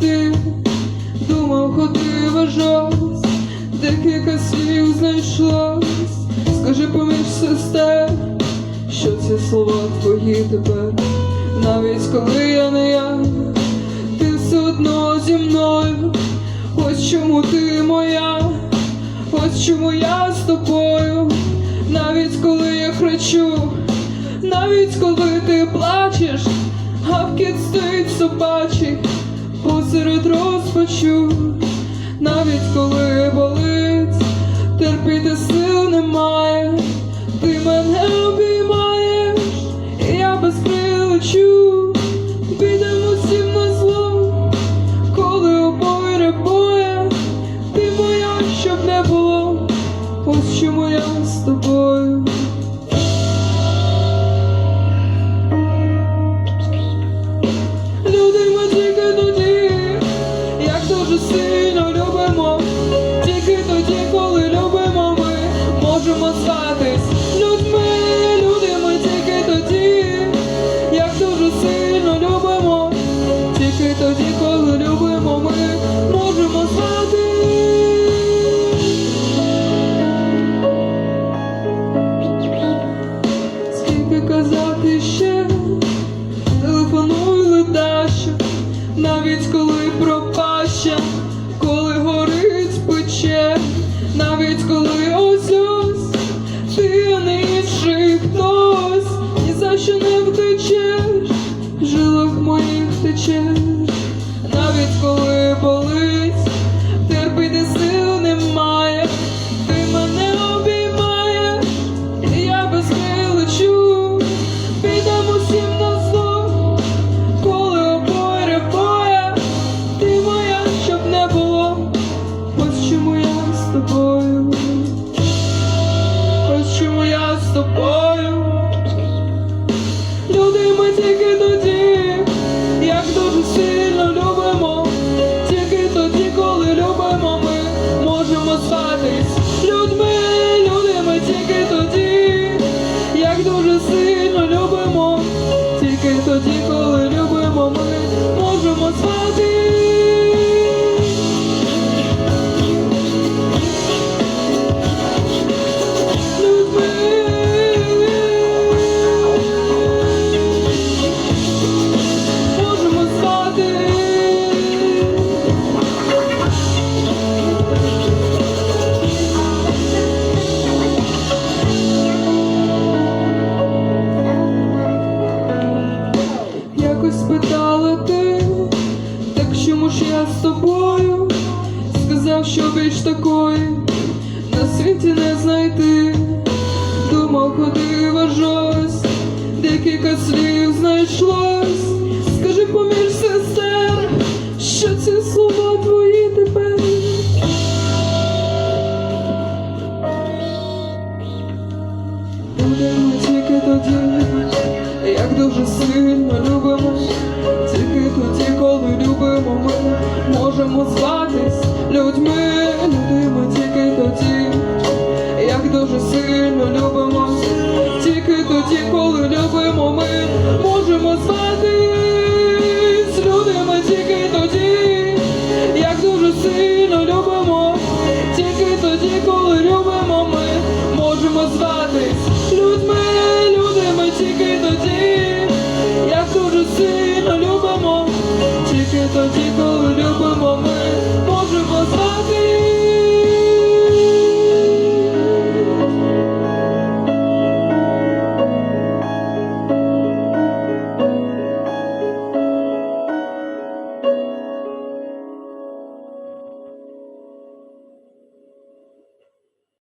ти, думав, ходив ось, декілька слів знайшлось. Скажи поміж сестер, що ці слова твої тепер, навіть коли я не я, ти все одно зі мною. Ось чому ти моя, ось чому я з тобою, навіть коли я кричу, навіть коли ти плачеш, гавкіт стоїть собачий посеред розпачу, навіть коли що не втечеш, в жилах моїх течеш, я з тобою? Сказав, що більш такої на світі не знайти. Думав, ходив аж ось, декілька слів знайшлось. Скажи поміж сестер, що ці слова твої тепер. Будемо тільки тоді, як дуже сильно любимо, можемо зватись людьми, людьми тільки тоді, як дуже сильно любимо, тільки тоді, коли любимо ми,